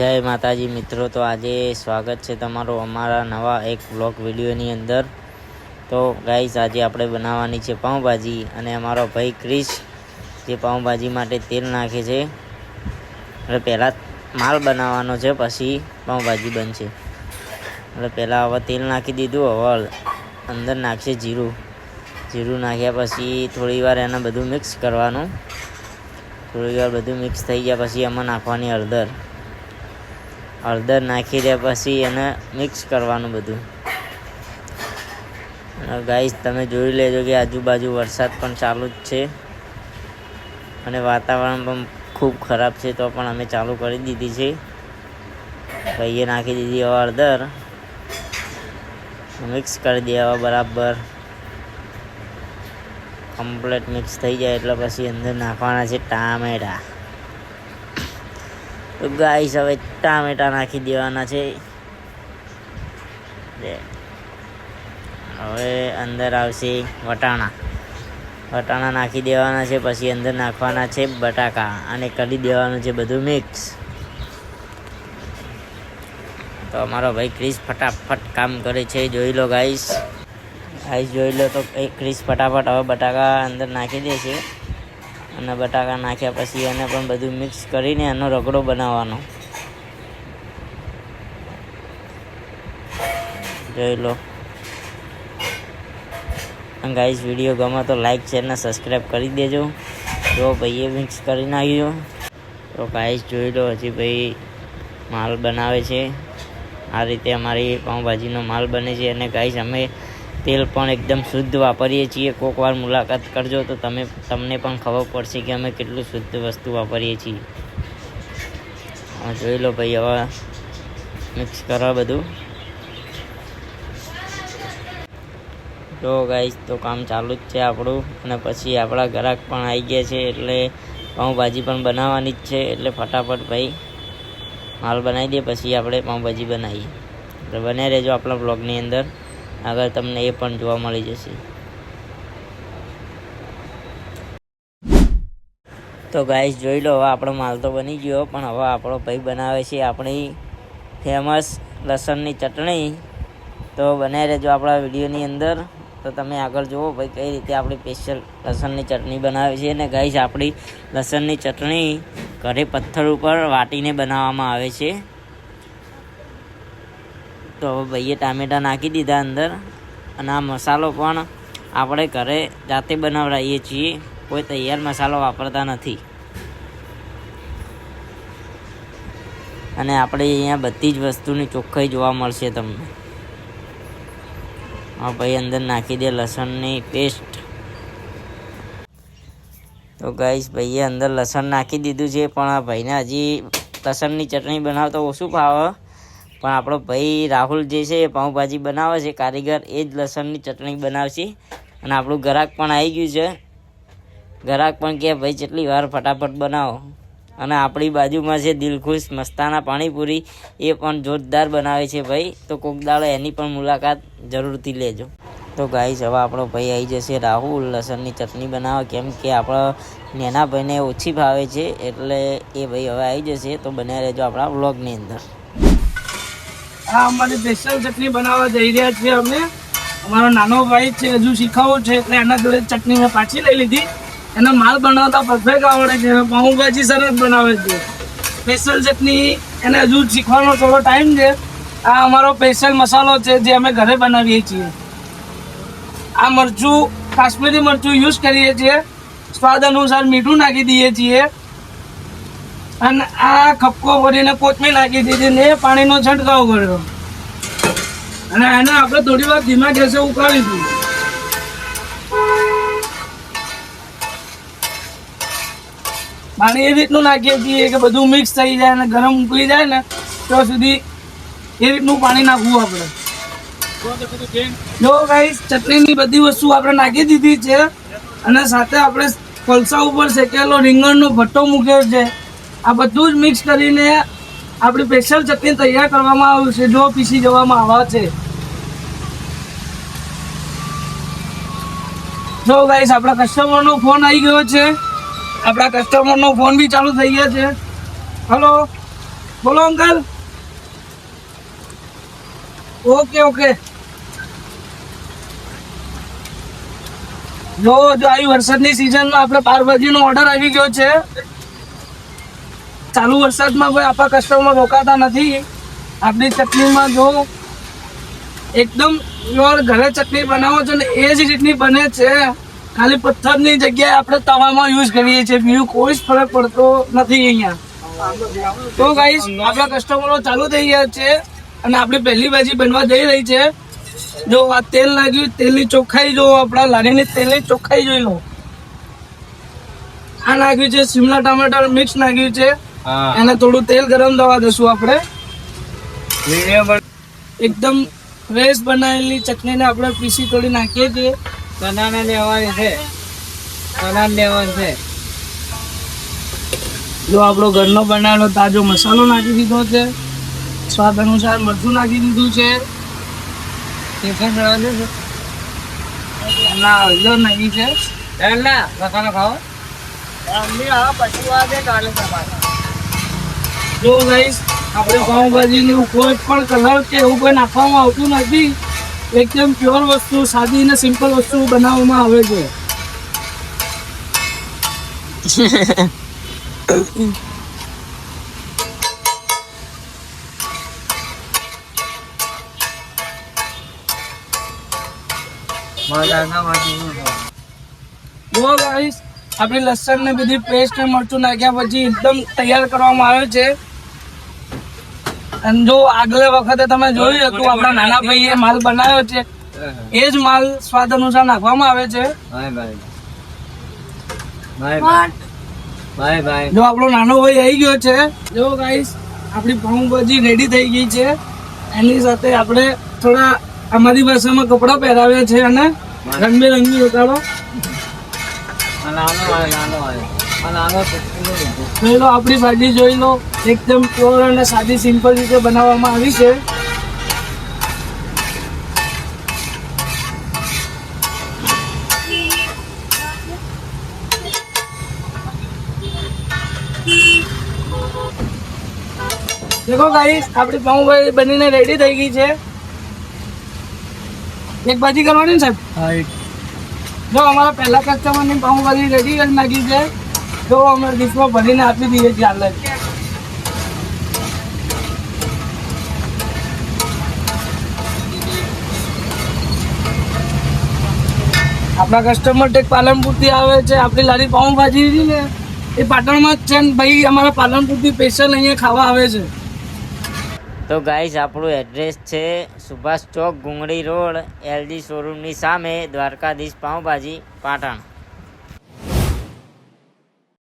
જય માતાજી મિત્રો, તો આજે સ્વાગત છે તમારું અમારા નવા એક બ્લોગ વિડીયોની અંદર. તો ગાઈસ આજે આપણે બનાવવાની છે પાઉંભાજી અને અમારો ભાઈ ક્રિશ જે પાઉંભાજી માટે તેલ નાખે છે. એટલે પહેલાં માલ બનાવવાનો છે, પછી પાઉંભાજી બનશે. એટલે પહેલાં હવે તેલ નાખી દીધું, હવે અંદર નાખશે જીરું. જીરું નાખ્યા પછી થોડી વાર એને બધું મિક્સ કરવાનું. થોડી વાર બધું મિક્સ થઈ ગયા પછી એમાં નાખવાની હળદર. હળદર નાખી દે પછી એને મિક્સ કરવાનું બધું. ગાઈસ તમે જોઈ લેજો કે આજુબાજુ વરસાદ પણ ચાલુ જ છે. અને વાતાવરણ પણ ખૂબ ખરાબ છે, તો પણ અમે ચાલુ કરી દીધી છે. ભાઈએ નાખી દીધી હવે હળદર. મિક્સ કરી દે હવે બરાબર. કમ્પ્લેટ મિક્સ થઈ જાય એટલે પછી અંદર નાખવાના છે ટામેટા. તો ગાઈસ હવે ટામેટા નાખી દેવાના છે. હવે અંદર આવશે વટાણા. વટાણા નાખી દેવાના છે, પછી અંદર નાખવાના છે બટાકા અને કરી દેવાનું છે બધું મિક્સ તો અમારો ભાઈ ક્રિસ ફટાફટ કામ કરે છે, જોઈ લો ગાઈસ ગાઈસ જોઈ લો તો ક્રિસ ફટાફટ હવે બટાકા અંદર નાખી દે છે. અને બટાકા નાખ્યા પછી એને પણ બધું મિક્સ કરીને એનો રગડો બનાવવાનો. જોઈ લો. ગાઈઝ વીડિયો ગમે તો લાઈક શેર ને સબસ્ક્રાઈબ કરી દેજો. જો ભાઈએ મિક્સ કરી નાખ્યો. તો ગાઈસ જોઈ લો હજી ભાઈ માલ બનાવે છે. આ રીતે અમારી પાઉંભાજીનો માલ બને છે. અને ગાઈઝ અમે તેલ પણ એકદમ શુદ્ધ વાપરીએ છીએ. કોકવાર મુલાકાત કરજો તો તમે, તમને પણ ખબર પડશે કે અમે કેટલું શુદ્ધ વસ્તુ વાપરીએ છીએ. જોઈ લો ભાઈ હવે મિક્સ કરવા બધું. તો ગાઈશ તો કામ ચાલુ જ છે આપણું. અને પછી આપણા ગ્રાહક પણ આવી ગયા છે, એટલે પાઉંભાજી પણ બનાવવાની જ છે, એટલે ફટાફટ ભાઈ માલ બનાવી દે, પછી આપણે પાઉંભાજી બનાવીએ. એટલે બન્યા રહેજો આપણા બ્લોગની અંદર. આગળ તમને એ પણ જોવા મળી જશે. તો ગાઈસ જોઈ લો, હવે આપણો માલ તો બની ગયો, પણ હવે આપણો ભાઈ બનાવે છે આપણી ફેમસ લસણની ચટણી. તો બનાવી રહેજો આપણા વિડીયોની અંદર. તો તમે આગળ જુઓ ભાઈ કઈ રીતે આપણી સ્પેશિયલ લસણની ચટણી બનાવે છે. અને ગાઈસ આપણી લસણની ચટણી ઘરે પથ્થર ઉપર વાટીને બનાવવામાં આવે છે. તો હવે ભાઈએ ટામેટાં નાખી દીધા અંદર. અને આ મસાલો પણ આપણે ઘરે જાતે બનાવડાવીએ છીએ. કોઈ તૈયાર મસાલો વાપરતા નથી. અને આપણે અહીંયા બધી જ વસ્તુની ચોખ્ખાઈ જોવા મળશે તમને. હા ભાઈ અંદર નાખી દે લસણની પેસ્ટ તો ગાઈસ ભાઈએ અંદર લસણ નાખી દીધું છે, પણ આ ભાઈને હજી લસણની ચટણી બનાવતા ઓછું ભાવે. પણ આપણો ભાઈ રાહુલ જે છે, એ પાઉંભાજી બનાવે છે, કારીગર એ જ લસણની ચટણી બનાવશે. અને આપણું ગ્રાહક પણ આવી ગયું છે. ગ્રાહક પણ કે, ભાઈ જેટલી વાર ફટાફટ બનાવો. અને આપણી બાજુમાં છે દિલખુશ મસ્તાના પાણીપુરી, એ પણ જોરદાર બનાવે છે ભાઈ. તો કોક દાડો એની પણ મુલાકાત જરૂરથી લેજો. તો ગાઈસ હવે આપણો ભાઈ આવી જશે રાહુલ, લસણની ચટણી બનાવવા કેમ કે આપણા નેના ભાઈને ઓછી ભાવે છે, એટલે એ ભાઈ હવે આવી જશે. તો બન્યા રહેજો આપણા વ્લોગની અંદર. આ અમારી સ્પેશિયલ ચટણી બનાવવા જઈ રહ્યા છીએ અમે. અમારો નાનો ભાઈ છે, હજુ શીખવવું છે, એટલે એના જોડે ચટણી મેં પાછી લઈ લીધી. એને માલ બનાવતા પરફેક્ટ આવડે છે. પાઉંભાજી સરસ બનાવે છે. સ્પેશિયલ ચટણી એને હજુ શીખવાનો થોડો ટાઈમ છે. આ અમારો સ્પેશિયલ મસાલો છે જે અમે ઘરે બનાવીએ છીએ. આ મરચું, કાશ્મીરી મરચું યુઝ કરીએ છીએ. સ્વાદ અનુસાર મીઠું નાખી દઈએ છીએ. અને આ ખપકો ભરીને કોથમીર નાખી દીધી ને પાણીનો છંટકાવ કર્યો. અને એને આપણે થોડી વાર ધીમા ગેસે ઉકાળીશું. પાણી એ રીતનું નાખીએ છીએ કે બધું મિક્સ થઈ જાય અને ગરમ ઉકળી જાય ને, તો સુધી એ રીતનું પાણી નાખવું આપણે. જો ગાઈ ચટણીની બધી વસ્તુ આપણે નાખી દીધી છે અને સાથે આપણે કોલસા ઉપર શેકેલો રીંગણનો ભટ્ટો મૂક્યો છે. આ બધું જ મિક્સ કરીને આપણી સ્પેશિયલ ચટણી તૈયાર કરવામાં આવ્યું છે, જો પીસી જવામાં આવે છે. જો ગાઈસ આપણા કસ્ટમરનો ફોન આવી ગયો છે. આપણા કસ્ટમરનો ફોન બી ચાલુ થઈ ગયા છે. હલો બોલો અંકલ ઓકે ઓકે જો જો આવી વરસાદની સિઝનમાં આપણે પારભાજીનો ઓર્ડર આવી ગયો છે. ચાલુ વરસાદમાં કોઈ આપણા કસ્ટમર રોકાતા નથી. આપણી ચટણીમાં જો એકદમ પ્યોર ઘરે ચટણી બનાવો છો ને એ જ રીતની બને છે. ખાલી પથ્થરની જગ્યાએ આપણે તવામાં યુઝ કરીએ છીએ. બીજું કોઈ જ ફરક પડતો નથી અહીંયા. તો ગાઈસ આપણા કસ્ટમરો ચાલુ થઈ ગયા છે અને આપણી પહેલી ભાજી બનવા જઈ રહી છે. જો આ તેલ લાગ્યું તેલની ચોખ્ખાઈ જો આપણા લારીની તેલની ચોખ્ખાઈ જોઈ લો. આ નાખ્યું છે શિમલા ટમાટર મિક્સ નાખ્યું છે. એને થોડું તેલ ગરમ થવા દઈશું આપણે. એકદમ ફ્રેશ બનાવેલી ચટણીને આપણે પીસી થોડી નાખીએ છીએ. બનાના લેવાની છે. બનાન લેવાની છે. જો આપણો ઘરનો બનાવેલો તાજો મસાલો નાખી દીધો છે. સ્વાદ અનુસાર મરચું નાખી દીધું છે. ટિફિન બનાવવાનું છે ના હળદર નાખી છે. ના મસાલો ખાઓ. જો ગાઈસ આપણે પાઉંભાજીનું કોઈ પણ કલર કે એવું કોઈ નાખવામાં આવતું નથી. એકદમ પ્યોર વસ્તુ, સાદી ને સિમ્પલ વસ્તુ બનાવવામાં આવે છે. આપણી લસણ ને બધી પેસ્ટ ને મરચું નાખ્યા પછી એકદમ તૈયાર કરવામાં આવે છે. અને જો આગલે વખતે તમે જોયું હતું આપણા નાના ભાઈએ માલ બનાવ્યો છે. એ જ માલ સ્વાદ અનુસાર નાખવામાં આવે છે. જો આપણો નાનો ભાઈ આવી ગયો છે. જો ગાઈસ આપણી પાઉંભાજી રેડી થઈ ગઈ છે. એની સાથે આપણે થોડા અમારી ભાષામાં કપડાં પહેરાવ્યા છે અને રંગબેરંગી ઉતારો નાનો આવે નાનો જોઈ લો આપણી ભાજી જોઈ લો. એકદમ પ્યોર અને સાદી સિમ્પલ રીતે બનાવવામાં આવી છે. દેખો ગાઈસ આપણી પાઉંભાજી બનીને રેડી થઈ ગઈ છે. એક ભાજી કરવાની ને સાહેબ? જો અમારા પહેલા કસ્ટમરની પાઉંભાજી રેડી કરી નાખી છે. જો અમે ડીશમાં ભરીને આપી દઈએ ચાલે આપણા કસ્ટમર ટેક પાલનપુરથી આવે છે, આપણી લારી પાઉંભાજી છે ને, એ પાટણમાં જ છે ને ભાઈ, અમારા પાલનપુરથી સ્પેશિયલ અહીંયા ખાવા આવે છે. તો ગાઈઝ આપણું એડ્રેસ છે સુભાષ ચોક ગુંગળી રોડ એલજી શોરૂમની સામે દ્વારકાધીશ પાઉંભાજી પાટણ.